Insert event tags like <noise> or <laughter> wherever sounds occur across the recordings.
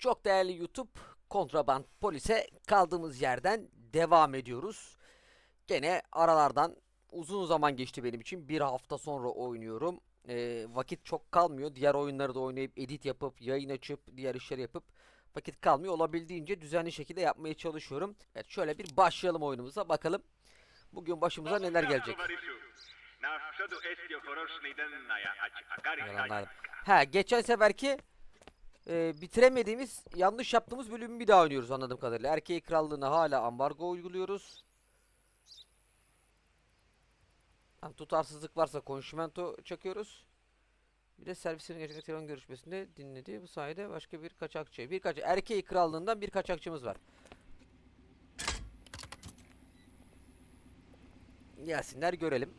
Çok değerli YouTube kontraband polise kaldığımız yerden devam ediyoruz. Gene aralardan uzun zaman geçti benim için. Bir hafta sonra oynuyorum. Ee, vakit çok kalmıyor. Diğer oyunları da oynayıp edit yapıp yayın açıp diğer işleri yapıp vakit kalmıyor. Olabildiğince düzenli şekilde yapmaya çalışıyorum. Evet şöyle bir başlayalım oyunumuza bakalım. Bugün başımıza neler gelecek. Ha geçen seferki e, bitiremediğimiz yanlış yaptığımız bölümü bir daha oynuyoruz anladığım kadarıyla. Erkeği krallığına hala ambargo uyguluyoruz. Ha, tutarsızlık varsa konşimento çakıyoruz. Bir de servisinin gerçekten telefon görüşmesinde dinledi. Bu sayede başka bir kaçakçı. Bir kaçak erkeği krallığından bir kaçakçımız var. Gelsinler görelim.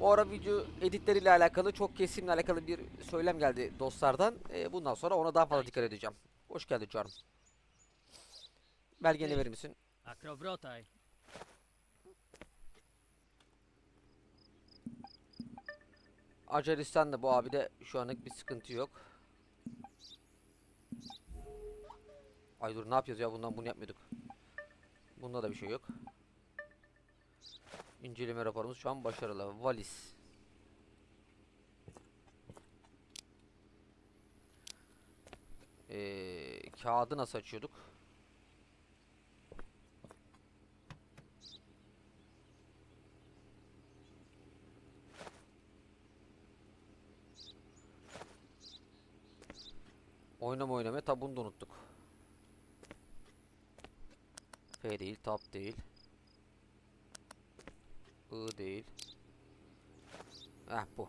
Bu ara video editleriyle alakalı çok kesimle alakalı bir söylem geldi dostlardan. Ee, bundan sonra ona daha fazla dikkat edeceğim. Hoş geldin canım. Belgeni verir misin? Akrobrotaj. Acaristan'da bu abi de şu anlık bir sıkıntı yok. Ay dur ne yapıyoruz ya bundan bunu yapmıyorduk. Bunda da bir şey yok. İnceleme raporumuz şu an başarılı. Valis. Ee, kağıdı nasıl açıyorduk? Oynama oynama tabi bunu da unuttuk. F değil, tab değil. I değil. Heh bu.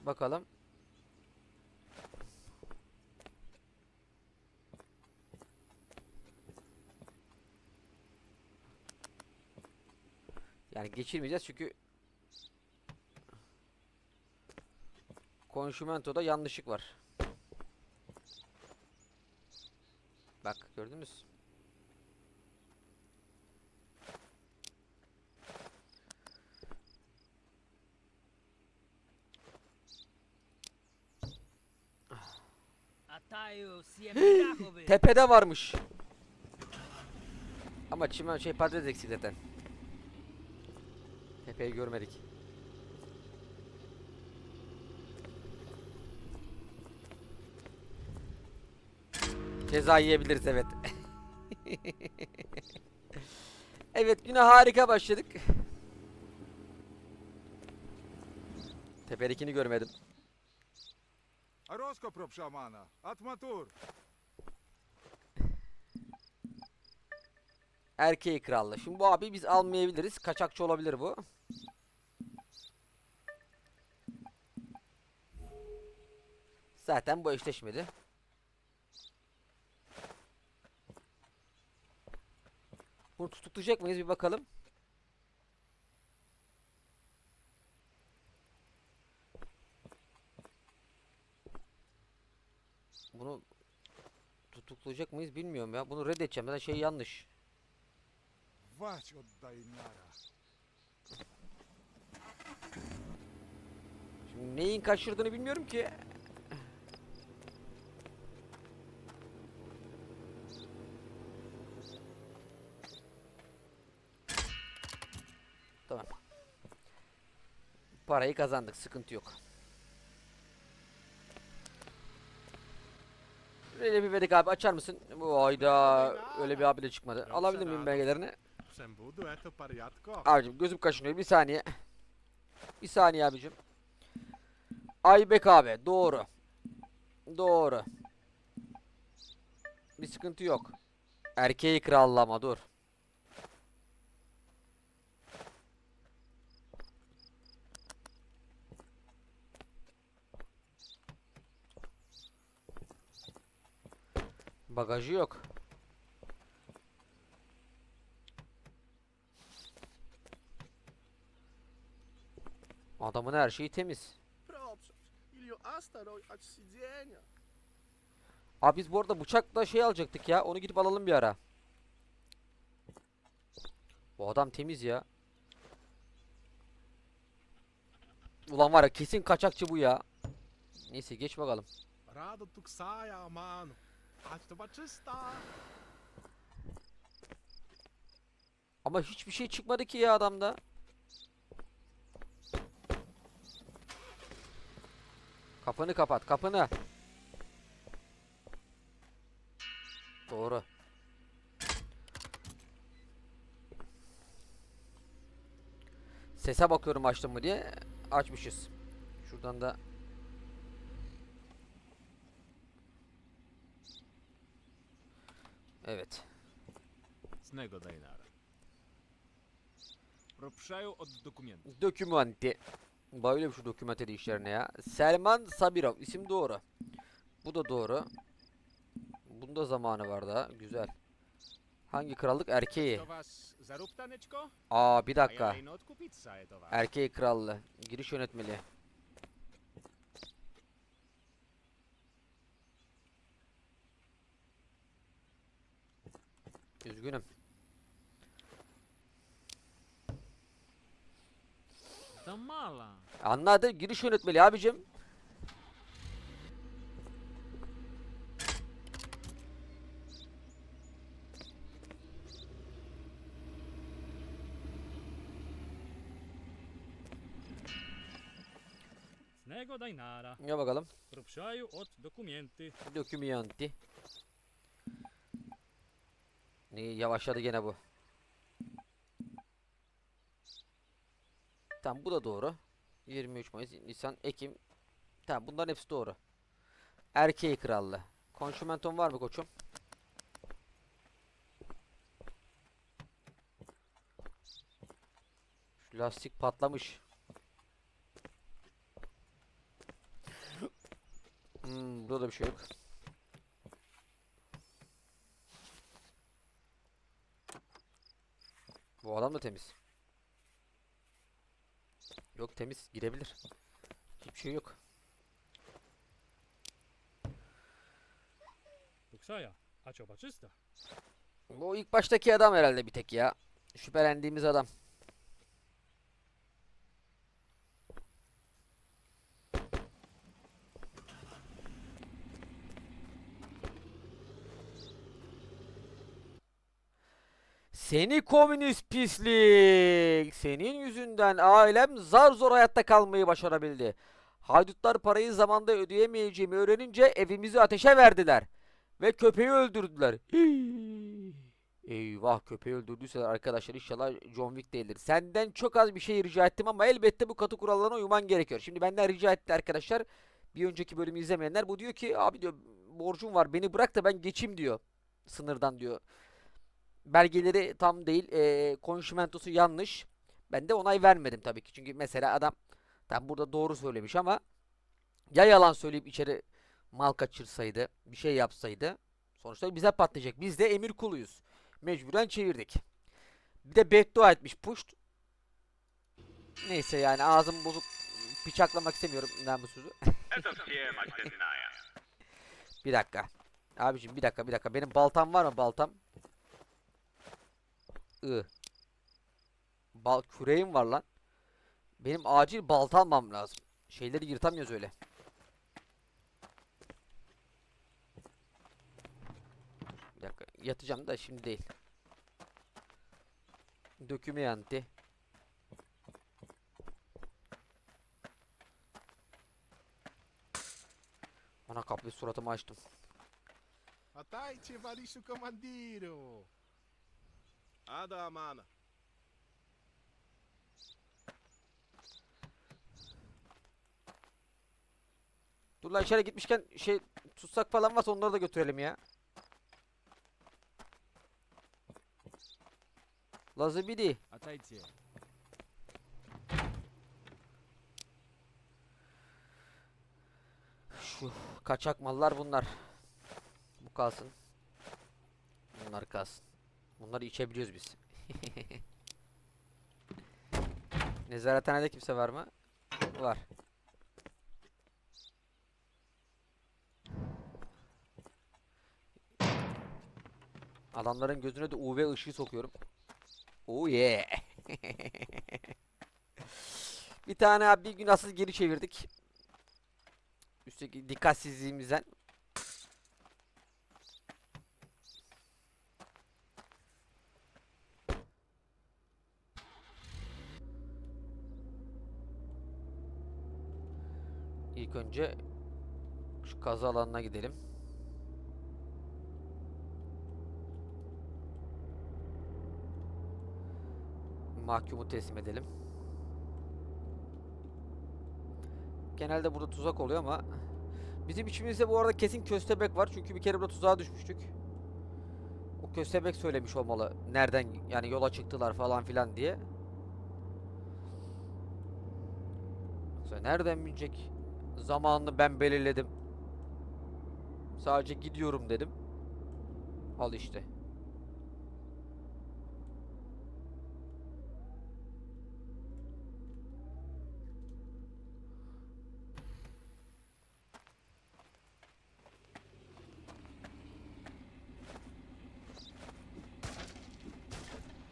Bakalım. Yani geçirmeyeceğiz çünkü Konşimento'da yanlışlık var. Bak gördünüz. <laughs> Tepede varmış. Ama çimen şey patates eksik zaten. Tepeyi görmedik. Ceza yiyebiliriz evet. <laughs> evet güne harika başladık. Teperikini görmedim. Horoskop şamana. Atma tur. Erkeği krallı. Şimdi bu abi biz almayabiliriz. Kaçakçı olabilir bu. Zaten bu eşleşmedi. Bunu tutuklayacak mıyız bir bakalım. Bunu tutuklayacak mıyız bilmiyorum ya. Bunu reddedeceğim. Zaten şey yanlış. Şimdi neyin kaçırdığını bilmiyorum ki. Parayı kazandık. Sıkıntı yok. Öyle bir verdik abi açar mısın? Bu ayda öyle bir abi de çıkmadı. Alabilir miyim belgelerini? Abicim gözüm kaşınıyor. Bir saniye. Bir saniye abicim. Aybek abi. Doğru. Doğru. Bir sıkıntı yok. Erkeği krallama dur. Bagajı yok. Adamın her şeyi temiz. Abi biz bu arada bıçakla şey alacaktık ya. Onu gidip alalım bir ara. Bu adam temiz ya. Ulan var ya kesin kaçakçı bu ya. Neyse geç bakalım. Rado tuksaja, mano. Ać to baczysta. Ama hiçbir şey çıkmadı ki ya adamda. Kapını kapat, kapını. Doğru. Sese bakıyorum açtım mı diye. Açmışız. Şuradan da Evet. Snego Dainara. Пропшаю от документов. Dokümanti. Bayılıyorum şu dokümante işlerine ya. Selman Sabirov. isim doğru. Bu da doğru. Bunda zamanı var daha. Güzel. Hangi krallık? Erkeği. To wasz zarób taneczko? Aa bir A ja dakika. lejno odkupić saje to wasz. Erkeği krallığı. Giriş yönetmeliği. Üzgünüm. Za mala. Anladı. Giriş yönetmeliği abicim. Snego Dainara. Ya bakalım. Пропшаю от документы. Dokümanti. Ne yavaşladı gene bu. Tamam bu da doğru. 23 Mayıs, Nisan, Ekim. Tamam bunların hepsi doğru. Erkeği krallı. Konşümenton var mı koçum? Şu lastik patlamış. Hmm, burada da bir şey yok. Bu adam da temiz. Yok temiz girebilir. Hiçbir şey yok. Tuksaja. A čo baczysta? Bu ilk baştaki adam herhalde bir tek ya. Şüphelendiğimiz adam. Seni komünist pislik. Senin yüzünden ailem zar zor hayatta kalmayı başarabildi. Haydutlar parayı zamanda ödeyemeyeceğimi öğrenince evimizi ateşe verdiler. Ve köpeği öldürdüler. Eyvah köpeği öldürdüyseler arkadaşlar inşallah John Wick değildir. Senden çok az bir şey rica ettim ama elbette bu katı kurallarına uyman gerekiyor. Şimdi benden rica etti arkadaşlar. Bir önceki bölümü izlemeyenler bu diyor ki abi diyor borcum var beni bırak da ben geçeyim diyor. Sınırdan diyor. Belgeleri tam değil. eee konşimentosu yanlış. Ben de onay vermedim tabii ki. Çünkü mesela adam tam burada doğru söylemiş ama ya yalan söyleyip içeri mal kaçırsaydı, bir şey yapsaydı sonuçta bize patlayacak. Biz de emir kuluyuz. Mecburen çevirdik. Bir de beddua etmiş puşt. Neyse yani ağzım bozuk bıçaklamak istemiyorum namussuzu. <laughs> bir dakika. Abiciğim bir dakika bir dakika. Benim baltam var mı baltam? I. Bal küreğim var lan. Benim acil balta almam lazım. Şeyleri yırtamıyoruz öyle. Bir dakika yatacağım da şimdi değil. Dokümanti. Ana kapıyı suratıma açtım. Atajcie, Waliszu komandiru. Ada, mana. Dur lan içeri gitmişken şey tutsak falan varsa onları da götürelim ya. Lazibidi. Atajcie. Şu kaçak mallar bunlar. Bu kalsın. Bunlar kalsın. Bunları içebiliyoruz biz. <laughs> Nezarethanede kimse var mı? Var. Adamların gözüne de UV ışığı sokuyorum. Oh yeah. <laughs> Bir tane abi bir günahsız geri çevirdik. Üstteki dikkatsizliğimizden. Önce şu kaza alanına gidelim. Mahkumu teslim edelim. Genelde burada tuzak oluyor ama bizim içimizde bu arada kesin köstebek var çünkü bir kere burada tuzağa düşmüştük. O köstebek söylemiş olmalı. Nereden yani yola çıktılar falan filan diye. Yoksa nereden bilecek? Zamanını ben belirledim. Sadece gidiyorum dedim. Al işte.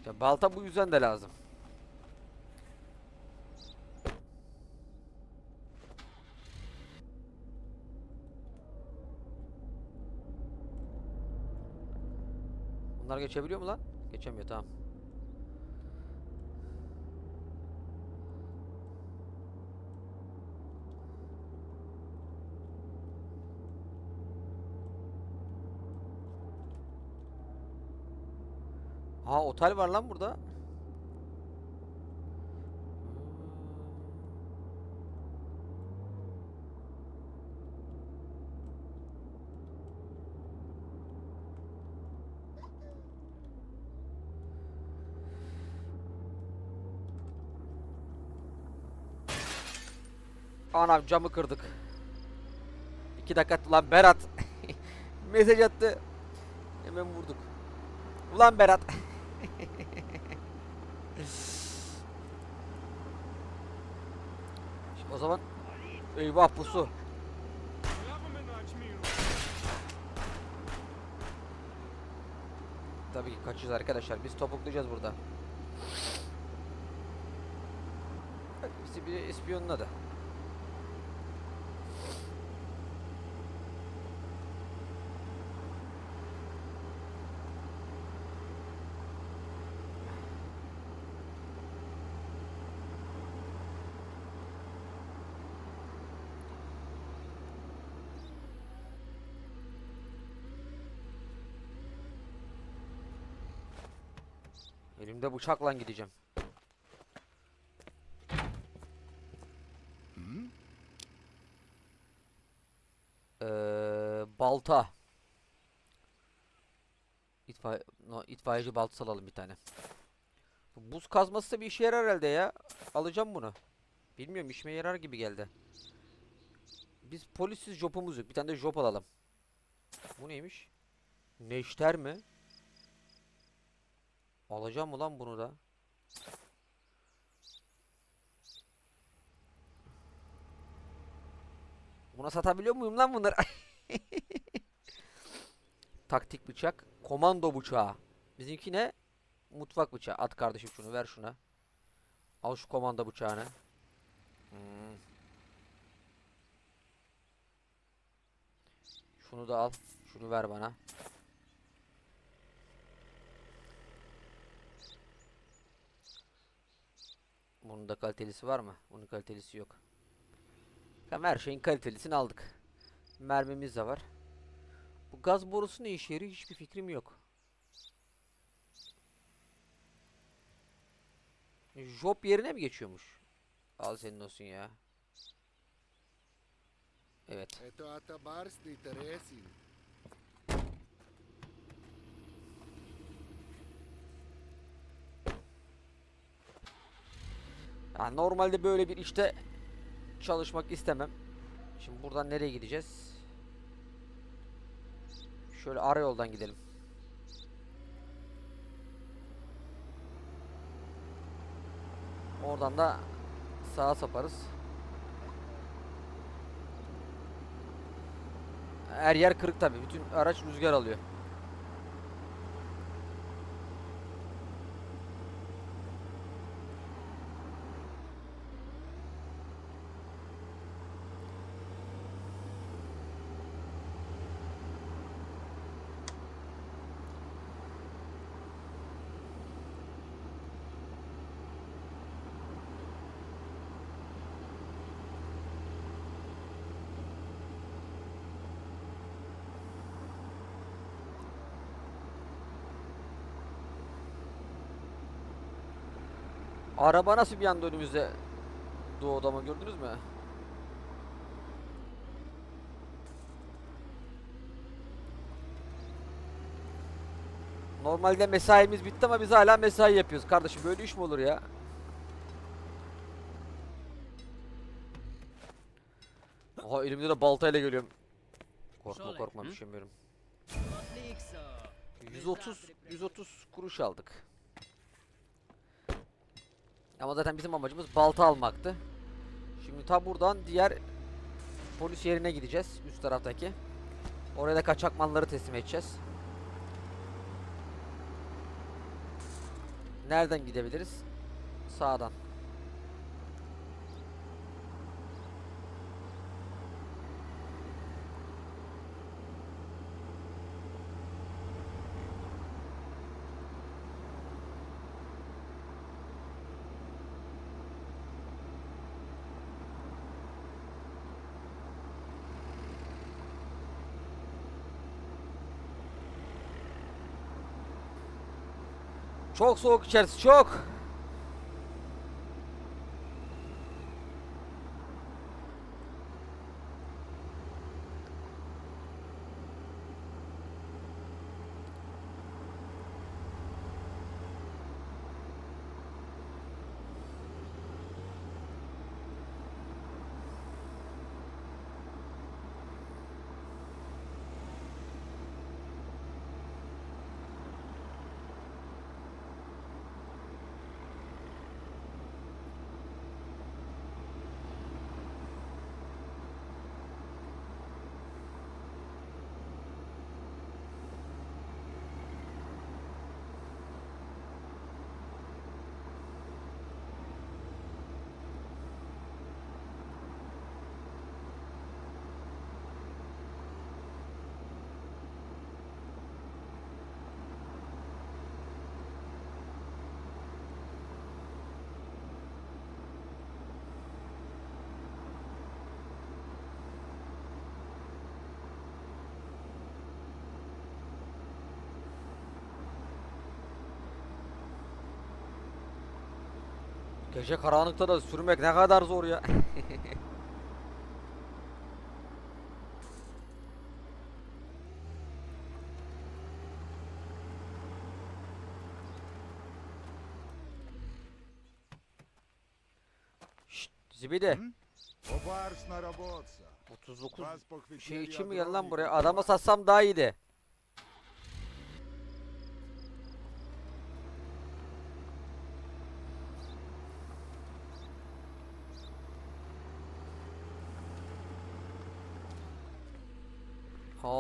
Ya balta bu yüzden de lazım. Geçebiliyor mu lan? Geçemiyor tamam. Ha otel var lan burada. Anam camı kırdık. İki dakika lan Berat. <laughs> Mesaj attı. Hemen vurduk. Ulan Berat. <laughs> o zaman eyvah pusu. Tabii ki kaçacağız arkadaşlar. Biz topuklayacağız burada. Bizi biri ispiyonladı. Elimde bıçakla gideceğim. Ee, balta. İtfaiye, no, itfaiyeci baltası alalım bir tane. Bu buz kazması da bir işe yarar herhalde ya. Alacağım bunu. Bilmiyorum işime yarar gibi geldi. Biz polisiz jopumuz yok. Bir tane de jop alalım. Bu neymiş? Neşter mi? Alacağım mı lan bunu da? Buna satabiliyor muyum lan bunları? <laughs> Taktik bıçak. Komando bıçağı. Bizimki ne? Mutfak bıçağı. At kardeşim şunu ver şuna. Al şu komando bıçağını. Hmm. Şunu da al. Şunu ver bana. Bunun da kalitelisi var mı? Bunun kalitelisi yok. Tamam her şeyin kalitelisini aldık. Mermimiz de var. Bu gaz borusu ne işe yarıyor hiçbir fikrim yok. Job yerine mi geçiyormuş? Al senin olsun ya. Evet. Yani normalde böyle bir işte çalışmak istemem. Şimdi buradan nereye gideceğiz? Şöyle ara yoldan gidelim. Oradan da sağa saparız. Her yer kırık tabi. Bütün araç rüzgar alıyor. Araba nasıl bir anda önümüzde doğuda mı gördünüz mü? Normalde mesaimiz bitti ama biz hala mesai yapıyoruz. Kardeşim böyle iş mi olur ya? Aha elimde de baltayla geliyorum. Korkma korkma. Motlixo. 130 130 kuruş aldık. Ama zaten bizim amacımız balta almaktı. Şimdi ta buradan diğer polis yerine gideceğiz üst taraftaki. Oraya da kaçak malları teslim edeceğiz. Nereden gidebiliriz? Sağdan. Çok soğuk içerisi çok. Gece karanlıkta da sürmek ne kadar zor ya. <laughs> Zibidi. Hı? 39 şey için mi gel lan buraya? Adama satsam daha iyiydi.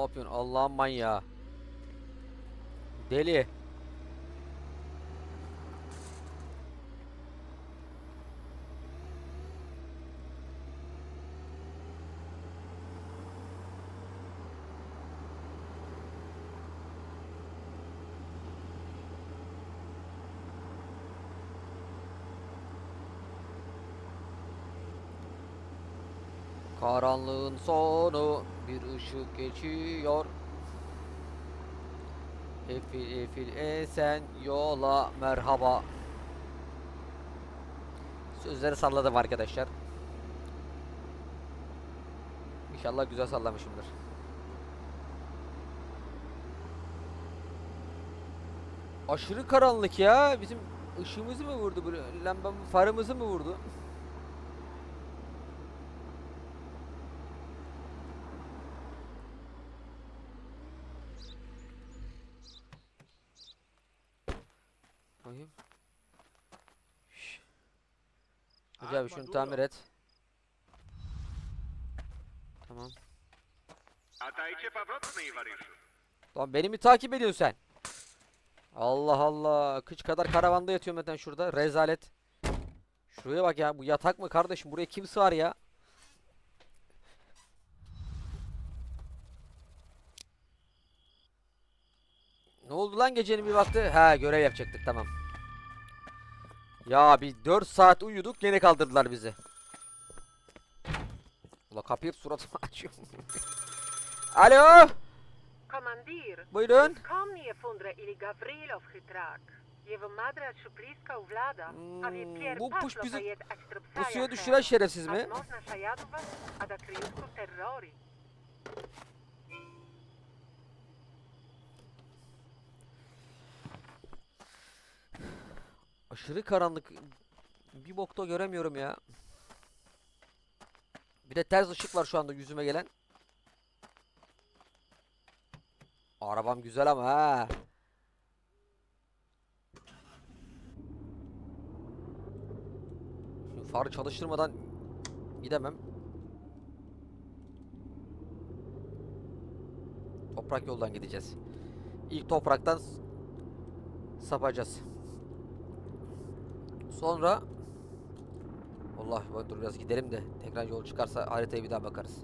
Yapıyorsun Allah'ın manyağı. Deli. Karanlığın sonu ışık geçiyor. Efil efil esen yola merhaba. Sözleri salladım arkadaşlar. İnşallah güzel sallamışımdır. Aşırı karanlık ya. Bizim ışığımızı mı vurdu? Lambamı, farımızı mı vurdu? Hacı abi şunu tamir et. Tamam. Lan beni mi takip ediyorsun sen? Allah Allah. Kıç kadar karavanda yatıyorum zaten şurada. Rezalet. Şuraya bak ya. Bu yatak mı kardeşim? Buraya kim sığar ya? Ne oldu lan gecenin bir vakti? Ha görev yapacaktık tamam. Ya bir 4 saat uyuduk gene kaldırdılar bizi. Ula kapıyı suratıma <laughs> açıyor. Alo Commandir, buyurun. kom ni fundre ili Gavrilov vi Hmm, bu puş bizi jed ač Bu trpsaja suya hera. düşüren şerefsiz mi? Aşırı karanlık. Bir bokta göremiyorum ya. Bir de ters ışık var şu anda yüzüme gelen. Arabam güzel ama ha. Şimdi farı çalıştırmadan gidemem. Toprak yoldan gideceğiz. İlk topraktan sapacağız. Sonra Allah ben dur biraz gidelim de tekrar yol çıkarsa haritaya bir daha bakarız.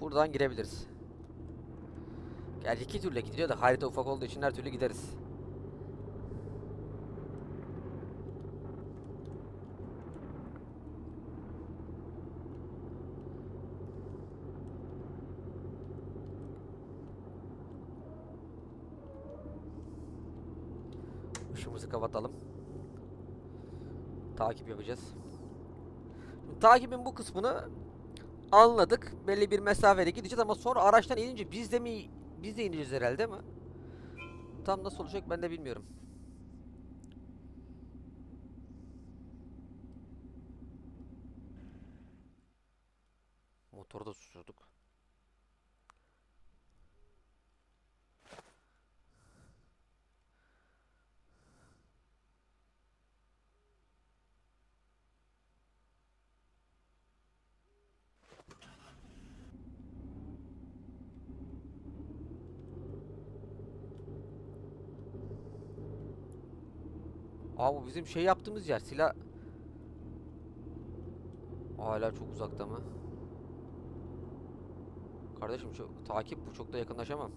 Buradan girebiliriz. Gerçi iki türlü gidiliyor da harita ufak olduğu için her türlü gideriz. Kapatalım. Takip yapacağız. Şimdi takibin bu kısmını anladık. Belli bir mesafede gideceğiz ama sonra araçtan inince biz de mi biz de ineceğiz herhalde mi? Tam nasıl olacak ben de bilmiyorum. Motoru da Aa bu bizim şey yaptığımız yer. Silah Hala çok uzakta mı? Kardeşim çok takip bu çok da yakınlaşamam.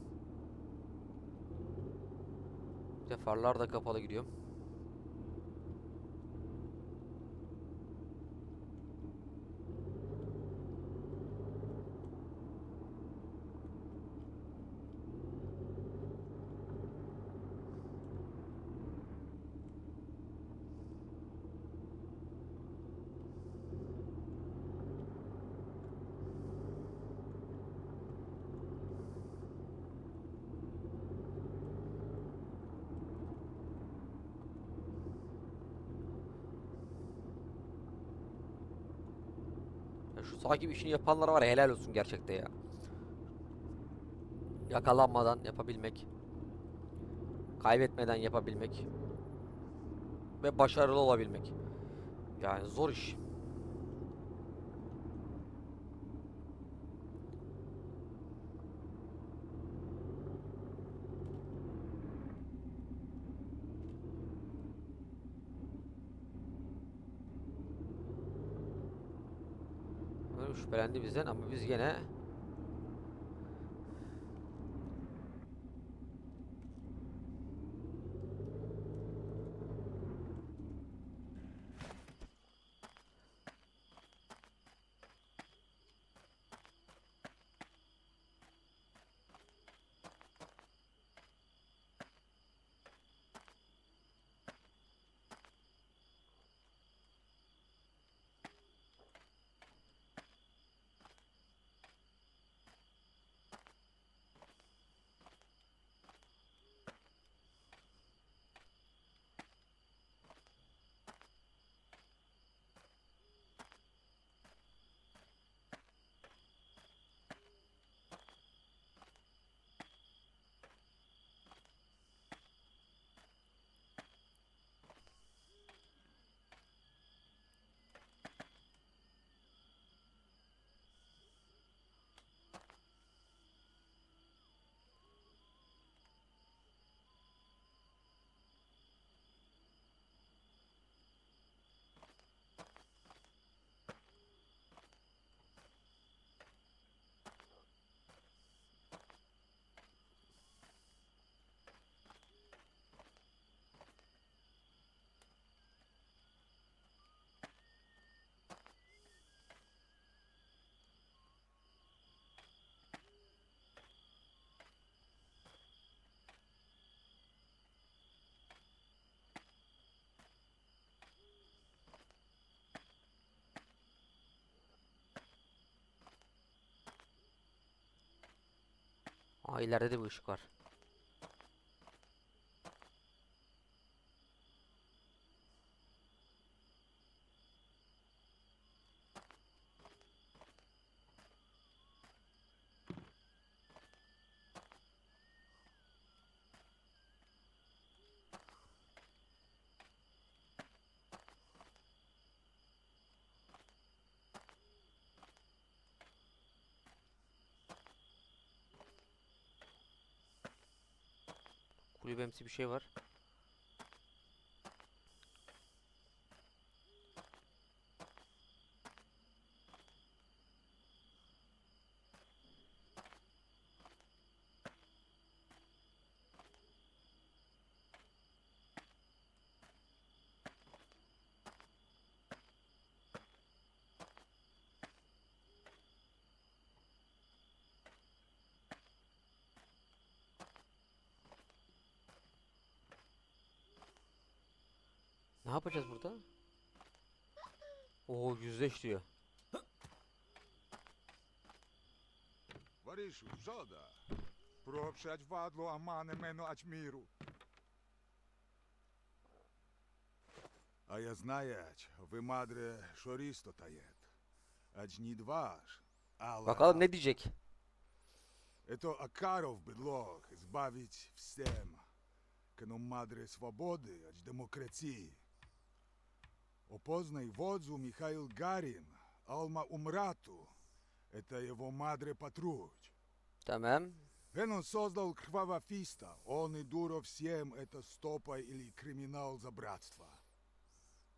Bir de farlar da kapalı gidiyorum. Takip işini yapanlara var ya helal olsun gerçekten ya. Yakalanmadan yapabilmek. Kaybetmeden yapabilmek. Ve başarılı olabilmek. Yani zor iş. Öyle şüphelendi bizden ama biz gene Aa ileride de bir ışık var. Kulübemsi bir şey var. Ne yapacağız burada? Oo yüzleş diyor. Варішу, жода. Пропшать вадло амане мене ачміру. А я знаєч, ви мадре шорісто таєт. Ач ні дваш. Але... Bakalım ne diyecek. Это Акаров бедлог избавить всем. Кано мадре свободы, ач демократии. Опознай водзу Михаил Гарин, Алма Умрату. Это его мадре патруч. Tamam. Ген он создал Кровавафиста. Он и дуро всем это стопа или криминал за братство.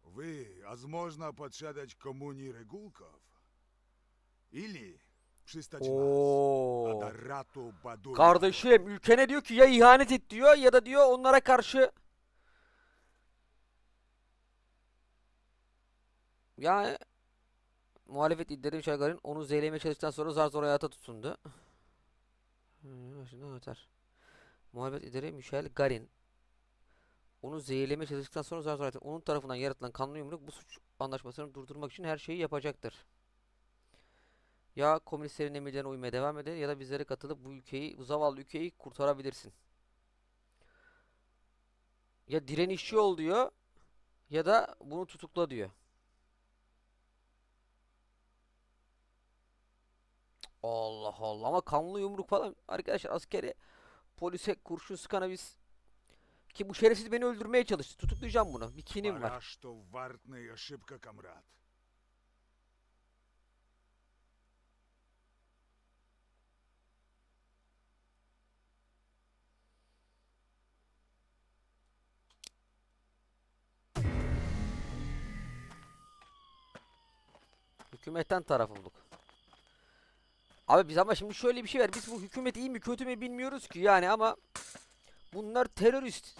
Вы, возможно, подшедать коммуни Регулков? Или Пшистачнас, Oo. Адарату Бадуй. Kardeşim ülkene diyor ki ya ihanet et diyor ya da diyor onlara karşı yani muhalefet iddiaları Şargar'ın onu zehirlemeye çalıştıktan sonra zar zor hayata tutundu. Hı, Başından atar. Muhalefet lideri Michel Garin onu zehirlemeye çalıştıktan sonra zar zor hayata onun tarafından yaratılan kanlı yumruk bu suç anlaşmasını durdurmak için her şeyi yapacaktır. Ya komünistlerin emirlerine uymaya devam eder ya da bizlere katılıp bu ülkeyi, bu zavallı ülkeyi kurtarabilirsin. Ya direnişçi ol diyor ya da bunu tutukla diyor. Allah Allah ama kanlı yumruk falan arkadaşlar askeri polise kurşun sıkana biz ki bu şerefsiz beni öldürmeye çalıştı. Tutuklayacağım bunu. Bir kinim var. Пора, что вартная ошибка, комрад. Hükümetten taraf olduk. Abi biz ama şimdi şöyle bir şey var. Biz bu hükümet iyi mi kötü mü bilmiyoruz ki yani ama bunlar terörist.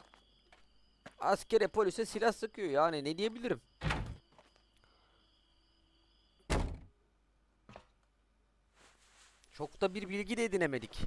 Askere polise silah sıkıyor yani ne diyebilirim? Çok da bir bilgi de edinemedik.